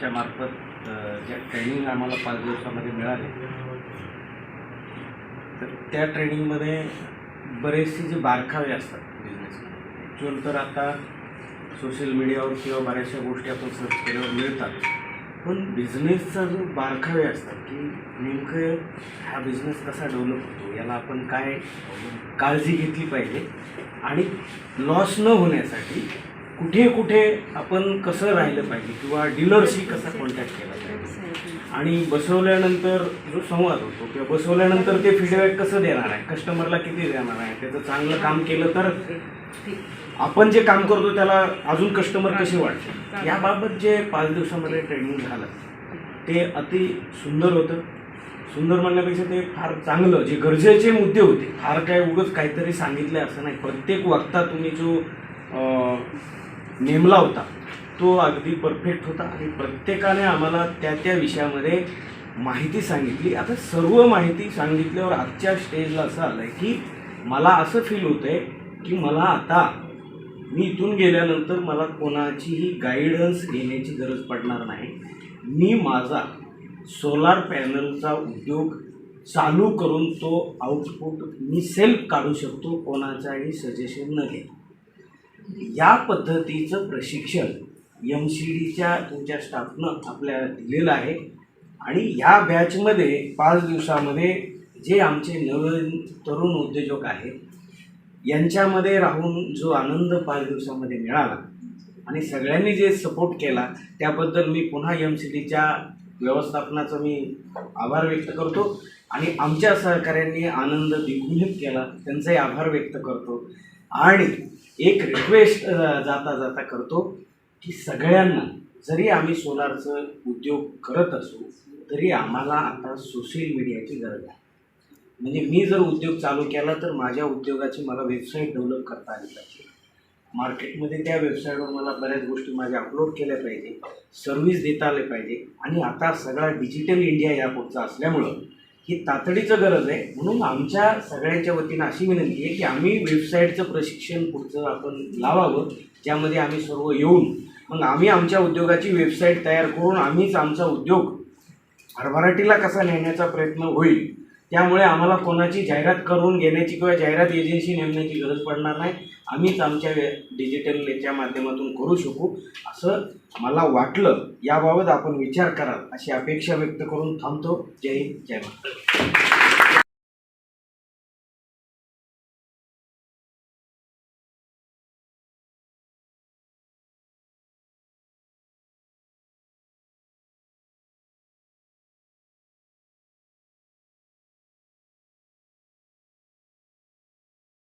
संस्थेच्या मार्फत ज्या ट्रेनिंग आम्हाला पाच दिवसामध्ये मिळाले तर त्या ट्रेनिंगमध्ये बरेचसे जे बारकावे असतात बिझनेसमध्ये ॲक्च्युअल तर आता सोशल मीडियावर किंवा बऱ्याचशा गोष्टी आपण सर्च केल्यावर मिळतात. पण बिझनेसचा जो बारकावे असतात की नेमकं हा बिझनेस कसा डेव्हलप होतो याला आपण काय काळजी घेतली पाहिजे आणि लॉस न होण्यासाठी कुठे कुठे आपण कसं राहिलं पाहिजे किंवा डीलरशी कसा कॉन्टॅक्ट केला पाहिजे? आणि बसवल्यानंतर जो संवाद होतो किंवा बसवल्यानंतर ते फीडबॅक कसं देणार आहे? कस्टमरला किती देणार आहे? त्याचं चांगलं काम केलं तर आपण जे काम करतो त्याला अजून कस्टमर कसे वाटते याबाबत जे पाच दिवसामध्ये ट्रेनिंग झालं ते अति सुंदर होतं. सुंदर म्हणण्यापेक्षा ते फार चांगलं. जे गरजेचे मुद्दे होते फार काय उगच काहीतरी सांगितलं असं नाही. प्रत्येक वक्ता तुम्ही जो नेमला होता. तो अगदी परफेक्ट होता आणि प्रत्येकाने आम्हाला त्या त्या विषयामध्ये माहिती सांगितली. आता सर्व माहिती सांगितल्यावर आजच्या स्टेजला असं आलं आहे की मला असं फील होतं आहे की मला आता मी इथून गेल्यानंतर मला कोणाचीही गाईडन्स घेण्याची गरज पडणार नाही. मी माझा सोलार पॅनलचा उद्योग चालू करून तो आउटपुट मी सेल्फ काढू शकतो कोणाचाही सजेशन न घेता. या पद्धतीचं प्रशिक्षण एम सी डीच्या तुमच्या स्टाफनं आपल्याला दिलेलं आहे. आणि ह्या बॅचमध्ये पाच दिवसामध्ये जे आमचे नवीन तरुण उद्योजक आहेत यांच्यामध्ये राहून जो आनंद पाच दिवसामध्ये मिळाला आणि सगळ्यांनी जे सपोर्ट केला त्याबद्दल मी पुन्हा एम सी डीच्या व्यवस्थापनाचा मी आभार व्यक्त करतो. आणि आमच्या सहकाऱ्यांनी आनंद द्विगुणित केला त्यांचाही आभार व्यक्त करतो. आणि एक रिक्वेस्ट जाता जाता करतो की सगळ्यांना जरी आम्ही सोलारचं उद्योग करत असू तरी आम्हाला आता सोशल मीडियाची गरज आहे. म्हणजे मी जर उद्योग चालू केला तर माझ्या उद्योगाची मला वेबसाईट डेव्हलप करता आली पाहिजे. मार्केटमध्ये त्या वेबसाईटवर मला बऱ्याच गोष्टी माझ्या अपलोड केल्या पाहिजे सर्व्हिस देता आले पाहिजे. आणि आता सगळा डिजिटल इंडिया या पुढचा असल्यामुळं ही तातडीचं गरज आहे. म्हणून आमच्या सगळ्यांच्या वतीनं अशी विनंती आहे की आम्ही वेबसाईटचं प्रशिक्षण पुढचं आपण लावावं ज्यामध्ये आम्ही सर्व येऊन मग आम्ही आमच्या उद्योगाची वेबसाईट तयार करून आम्हीच आमचा उद्योग हरभराटीला कसा नेण्याचा प्रयत्न होईल त्यामुळे आम्हाला कोणाची जाहिरात करून घेण्याची किंवा जाहिरात एजन्सी नेमण्याची गरज पडणार नाही. आम्हीच आमच्या वे डिजिटल याच्या माध्यमातून करू शकू. असं मला वाटलं. याबाबत आपण विचार कराल अशी अपेक्षा व्यक्त करून थांबतो. जय हिंद जय महाराष्ट्र